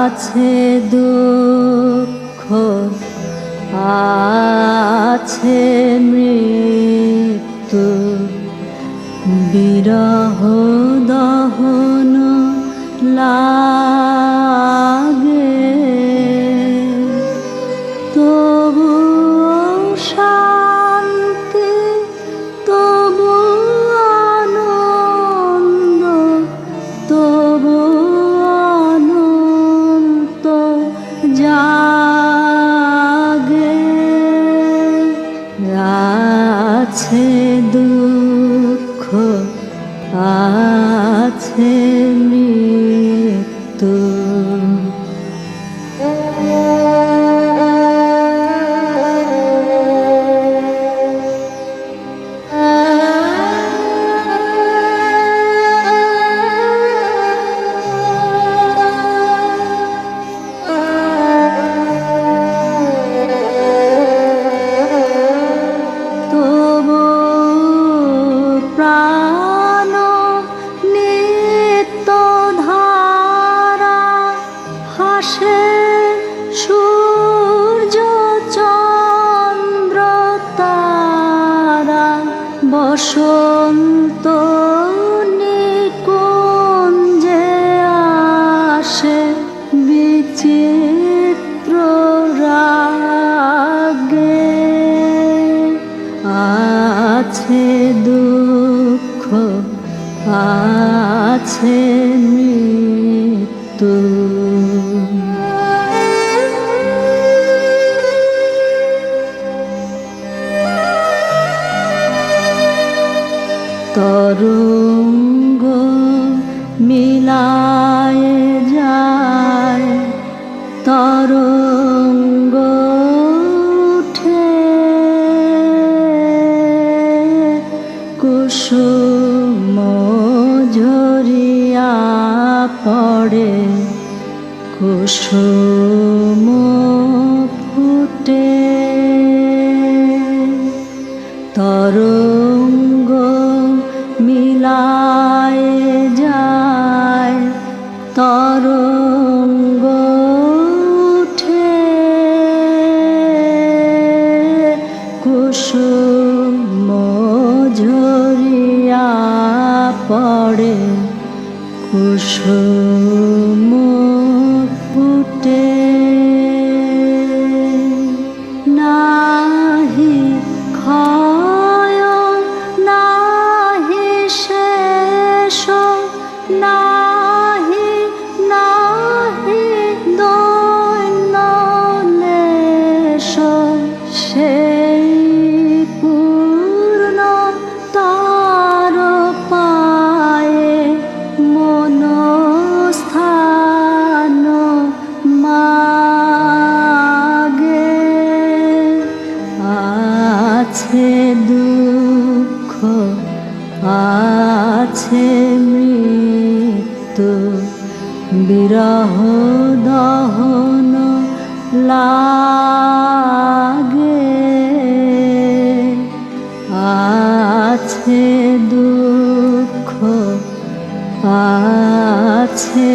আছে দুঃখ আছে মৃত্যু। বিরহ দহন লাগে আছে বসন্ত নিকুঞ্জে আসে বিচিত্র রাগে? আছে দুঃখ আছে মৃত্যু। তরঙ্গ মিলায় যায়। তরঙ্গ উঠে কুসুম ঝরিয়া পড়ে। কুসুম মিলায় যায় তরঙ্গ উঠে। কুসুম ঝরিয়া পড়ে কুসুম ফুটে আছে দুঃখ আছে মৃত্যু বিরহ দহন লাগে। আছে দুঃখ আছে